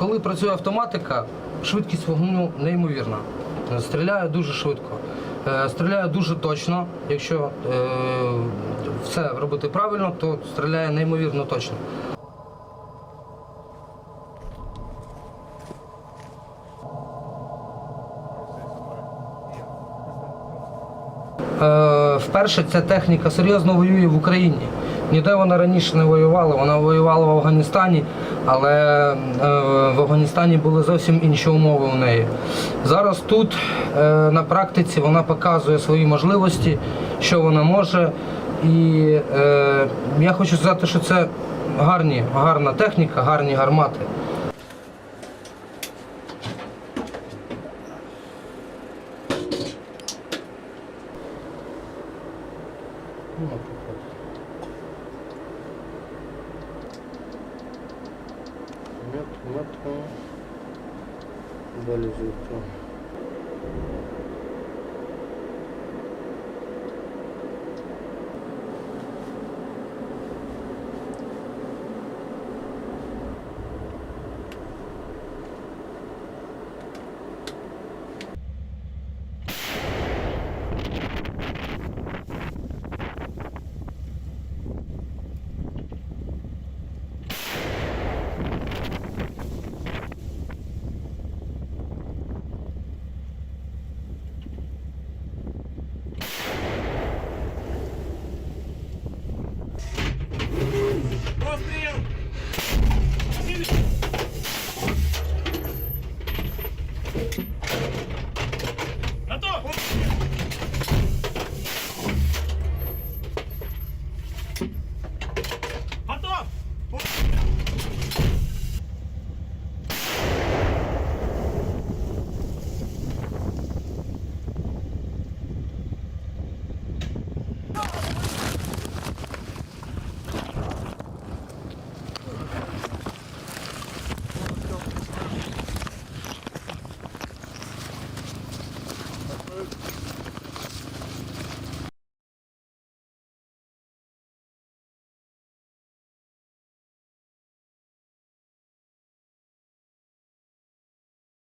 коли працює автоматика, швидкість вогню неймовірна. Стріляє дуже швидко. Е, Стріляє дуже точно. Якщо е, все робити правильно, то стріляє неймовірно точно. Е, Вперше ця техніка серйозно воює в Україні. Ніде вона раніше не воювала. Вона воювала в Афганістані, але е, в Афганістані були зовсім інші умови у неї. Зараз тут е, на практиці вона показує свої можливості, що вона може. І е, я хочу сказати, що це гарні, гарна техніка, гарні гармати. Ну, наприклад. Мет, метро. Далі звідти.